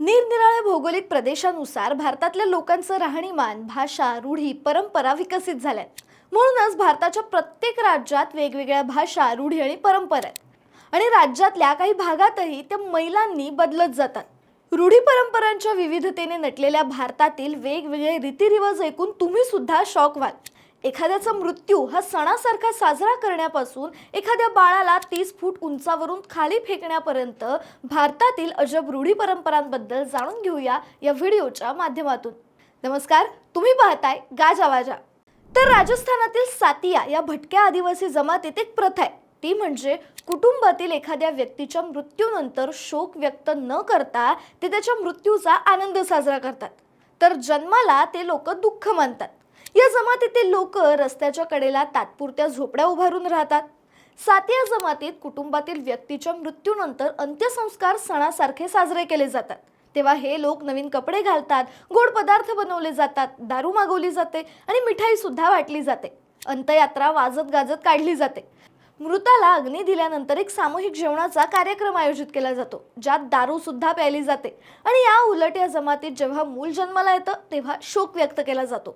निरनिराळ्या भौगोलिक प्रदेशानुसार भारतातल्या लोकांचं राहणीमान भाषा रूढी परंपरा विकसित झाल्यात. म्हणूनच भारताच्या प्रत्येक राज्यात वेगवेगळ्या भाषा रूढी आणि परंपरा आहेत. आणि राज्यातल्या काही भागातही त्या मैलांनी बदलत जातात. रूढी परंपरांच्या विविधतेने नटलेल्या भारतातील वेगवेगळे रीतिरिवाज ऐकून तुम्ही सुद्धा शॉक व्हाल. एखाद्याचा मृत्यू हा सणासारखा साजरा करण्यापासून एखाद्या बाळाला तीस फूट उंचावरून खाली फेकण्यापर्यंत भारतातील अजब रूढी परंपरांबद्दल जाणून घेऊया या व्हिडिओच्या माध्यमातून. नमस्कार तुम्ही पाहताय गाजा वाजा. तर राजस्थानातील सातिया या भटक्या आदिवासी जमातीत एक प्रथा आहे. ती म्हणजे कुटुंबातील एखाद्या व्यक्तीच्या मृत्यूनंतर शोक व्यक्त न करता ते त्याच्या मृत्यूचा आनंद साजरा करतात. तर जन्माला ते लोक दुःख मानतात. या जमातीतील लोक रस्त्याच्या कडेला तात्पुरत्या झोपड्या उभारून राहतात. सातिया जमातीत कुटुंबातील व्यक्तीच्या मृत्यूनंतर अंत्यसंस्कार सणासारखे साजरे केले जातात. तेव्हा हे लोक नवीन कपडे घालतात गोड पदार्थ बनवले जातात दारू मागवली जाते आणि मिठाई सुद्धा वाटली जाते. अंतयात्रा वाजत गाजत काढली जाते. मृताला अग्नी दिल्यानंतर एक सामूहिक जेवणाचा कार्यक्रम आयोजित केला जातो ज्यात दारू सुद्धा प्यायली जाते. आणि या उलट या जमातीत जेव्हा मूल जन्माला येतं तेव्हा शोक व्यक्त केला जातो.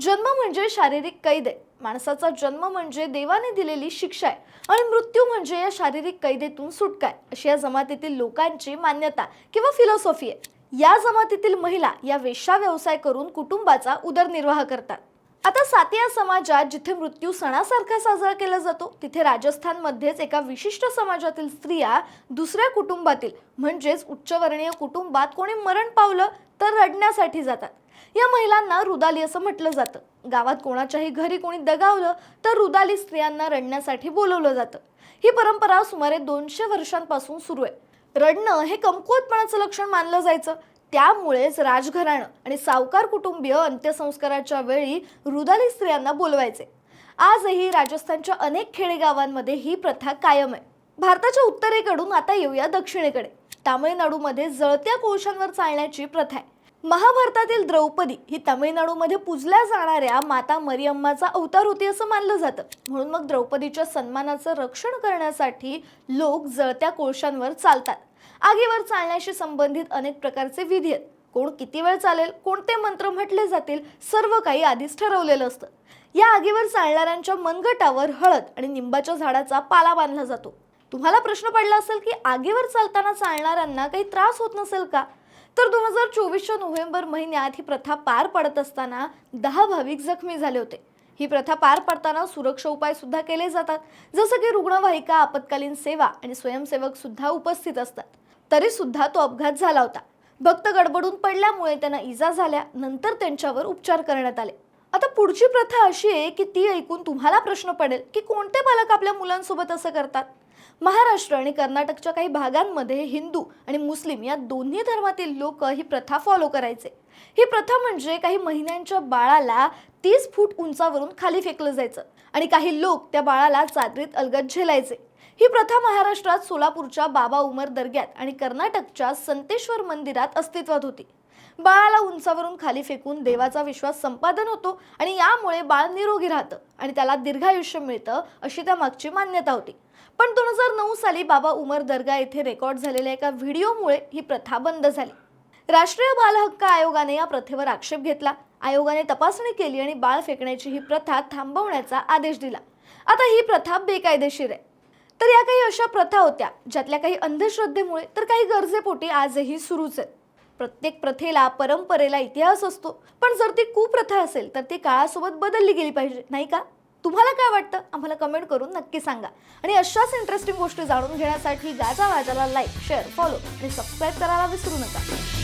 जन्म म्हणजे शारीरिक कैद. आहे माणसाचा जन्म म्हणजे देवाने दिलेली शिक्षा आहे. आणि मृत्यू म्हणजे या शारीरिक कैदेतून सुटका आहे अशी या जमातीतील लोकांची मान्यता किंवा फिलॉसॉफी आहे. या जमातीतील महिला या वेश्या व्यवसाय करून कुटुंबाचा उदरनिर्वाह करतात. आता सातिया समाजात जिथे मृत्यू सणासारखा साजरा केला जातो तिथे राजस्थानमध्येच एका विशिष्ट समाजातील स्त्रिया दुसऱ्या कुटुंबातील म्हणजेच उच्चवर्णीय कुटुंबात कोणी मरण पावलं तर रडण्यासाठी जातात. या महिलांना रुदाली असं म्हटलं जातं. गावात कोणाच्याही घरी कोणी दगावलं तर रुदाली स्त्रियांना रडण्यासाठी बोलवलं जातं. ही परंपरा सुमारे दोनशे वर्षांपासून सुरू आहे. रडणं हे कमकुवतपणाचं लक्षण मानलं जायचं. त्यामुळेच राजघराणं आणि सावकार कुटुंबीय अंत्यसंस्काराच्या वेळी रुदाली स्त्रियांना बोलवायचे. आजही राजस्थानच्या अनेक खेडेगावांमध्ये ही प्रथा कायम आहे. भारताच्या उत्तरेकडून आता येऊया दक्षिणेकडे. तामिळनाडूमध्ये जळत्या कोळशांवर चालण्याची प्रथा आहे. महाभारतातील द्रौपदी ही तामिळनाडूमध्ये पूजल्या जाणाऱ्या माता मरियम्माचा अवतार होती असं मानलं जातं. म्हणून मग द्रौपदीच्या सन्मानाचं रक्षण करण्यासाठी लोक जळत्या कोळशांवर चालतात. आगीवर चालण्याशी संबंधित अनेक प्रकारचे विधी आहेत. कोण किती वेळ चालेल कोणते मंत्र म्हटले जातील सर्व काही आधीच ठरवलेलं असतं. या आगीवर चालणाऱ्यांच्या मनगटावर हळद आणि निंबाच्या झाडाचा पाला बांधला जातो. तुम्हाला प्रश्न पडला असेल की आगीवर चालताना चालणाऱ्यांना काही त्रास होत नसेल का? तर दोन हजार चोवीसच्या नोव्हेंबर महिन्यात ही प्रथा पार पडत असताना दहा भाविक जखमी झाले होते. ही प्रथा पार पडताना सुरक्षा उपाय सुद्धा केले जातात. जसं की रुग्णवाहिका आपत्कालीन सेवा आणि स्वयंसेवक सुद्धा उपस्थित असतात. तरी सुद्धा तो अपघात झाला होता. भक्त गडबडून पडल्यामुळे त्यांना इजा झाल्या नंतर त्यांच्यावर उपचार करण्यात आले. आता पुढची प्रथा अशी आहे की ती ऐकून तुम्हाला प्रश्न पडेल की कोणते पालक आपल्या मुलांसोबत असं करतात? महाराष्ट्र आणि कर्नाटकच्या काही भागांमध्ये हिंदू आणि मुस्लिम या दोन्ही धर्मातील लोक ही प्रथा फॉलो करायचे. ही प्रथा म्हणजे काही महिन्यांच्या बाळाला तीस फूट उंचावरून खाली फेकलं जायचं आणि काही लोक त्या बाळाला चादरीत अलगद झेलायचे. ही प्रथा महाराष्ट्रात सोलापूरच्या बाबा उमर दर्ग्यात आणि कर्नाटकच्या संतेश्वर मंदिरात अस्तित्वात होती. बाळाला उंचावरून खाली फेकून देवाचा विश्वास संपादन होतो आणि यामुळे बाळ निरोगी राहतं आणि त्याला दीर्घायुष्य मिळतं अशी त्या मागची मान्यता होती. पण दोन हजार नऊ साली बाबा उमर दर्गा येथे रेकॉर्ड झालेल्या एका व्हिडिओमुळे ही प्रथा बंद झाली. राष्ट्रीय बाल हक्क आयोगाने या प्रथेवर आक्षेप घेतला. आयोगाने तपासणी केली आणि बाळ फेकण्याची ही प्रथा थांबवण्याचा आदेश दिला. आता ही प्रथा बेकायदेशीर आहे. तर या काही अशा प्रथा होत्या ज्यातल्या काही अंधश्रद्धेमुळे तर काही गरजेपोटी आजही सुरूच आहेत. प्रत्येक प्रथेला परंपरेला इतिहास असतो पण जर ती कुप्रथा असेल तर ती काळासोबत बदलली गेली पाहिजे नाही का? तुम्हाला काय वाटतं? आम्हाला कमेंट करून नक्की सांगा. आणि अशाच इंटरेस्टिंग गोष्टी जाणून घेण्यासाठी गाजा वाजाला लाईक शेअर फॉलो आणि सबस्क्राईब करायला विसरू नका.